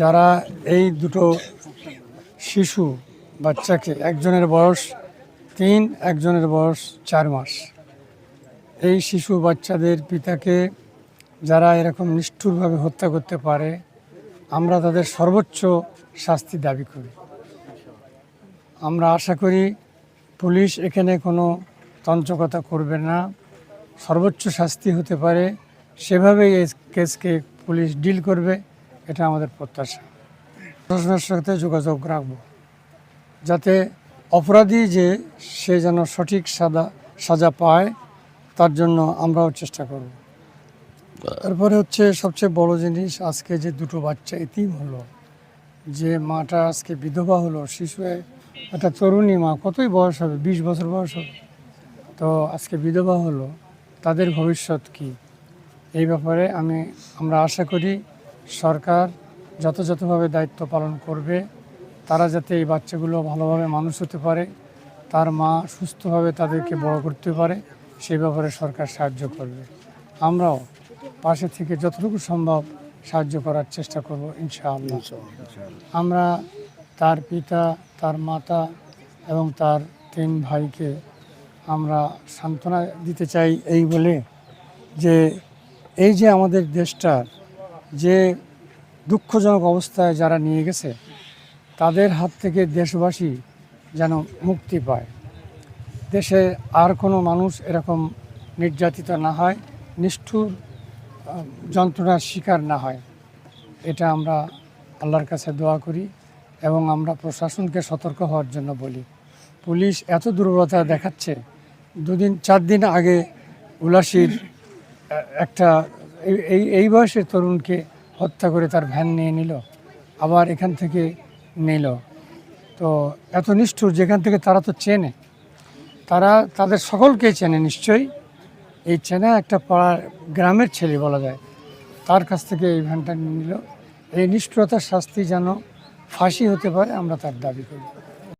যারা এই দুটো শিশু বাচ্চাকে, একজনের বয়স তিন, একজনের বয়স চার মাস। এই শিশু বাচ্চাদের পিতাকে যারা এরকম নিষ্ঠুরভাবে হত্যা করতে পারে, আমরা তাদের সর্বোচ্চ শাস্তি দাবি করি। আমরা আশা করি পুলিশ এখানে কোনো তঞ্চকতা করবে না। সর্বোচ্চ শাস্তি হতে পারে, সেভাবেই এই কেসকে পুলিশ ডিল করবে। এটা আমাদের প্রত্যাশা। প্রশাসনের সাথে যোগাযোগ রাখব। যাতে অপরাধী যে সে যেন সঠিক সাদা, সাজা পায়, তার জন্য আমরাও চেষ্টা করব। তারপরে হচ্ছে সবচেয়ে বড় জিনিস, আজকে যে দুটো বাচ্চা এতিম হলো, যে মাটা আজকে বিধবা হলো, শিশু, একটা তরুণী মা, কতই বয়স হবে? বিশ বছর বয়স হবে। তো আজকে বিধবা হলো, তাদের ভবিষ্যৎ কি? এই ব্যাপারে আমি, আমরা আশা করি সরকার যথাযথভাবে দায়িত্ব পালন করবে। তারা যাতে এই বাচ্চাগুলো ভালোভাবে মানুষ হতে পারে তার মা সুস্থভাবে তাদেরকে বড় করতে পারে সেই ব্যাপারে সরকার সাহায্য করবে। আমরাও পাশে থেকে যতটুকু সম্ভব সাহায্য করার চেষ্টা করব ইনশাআল্লাহ। আমরা তার পিতা তার মাতা এবং তার তিন ভাইকে আমরা সান্ত্বনা দিতে চাই এই বলে যে এই যে আমাদের দেশটার যে দুঃখজনক অবস্থায় যারা নিয়ে গেছে, তাদের হাত থেকে দেশবাসী যেন মুক্তি পায়। দেশে আর কোনো মানুষ এরকম নির্যাতিত না হয়, নিষ্ঠুর যন্ত্রণার শিকার না হয়। এটা আমরা আল্লাহর কাছে দোয়া করি এবং আমরা প্রশাসনকে সতর্ক হওয়ার জন্য বলি। পুলিশ এত দুর্বলতা দেখাচ্ছে, দুদিন, চার দিন আগে উলাসির একটা এই- এই বয়সের তরুণকে হত্যা করে তার ভ্যান নিয়ে নিল, আবার এখান থেকে নিল। তো এত নিষ্ঠুর যেখান থেকে তারা তো চেনে, তারা তাদের সকলকেই চেনে নিশ্চয়ই। এই চেনা একটা পাড়ার গ্রামের ছেলে বলা যায়, তার কাছ থেকে এই ভ্যানটা নিয়ে নিল। এই নিষ্ঠুরতার শাস্তি যেন ফাঁসি হতে পারে, আমরা তার দাবি করি।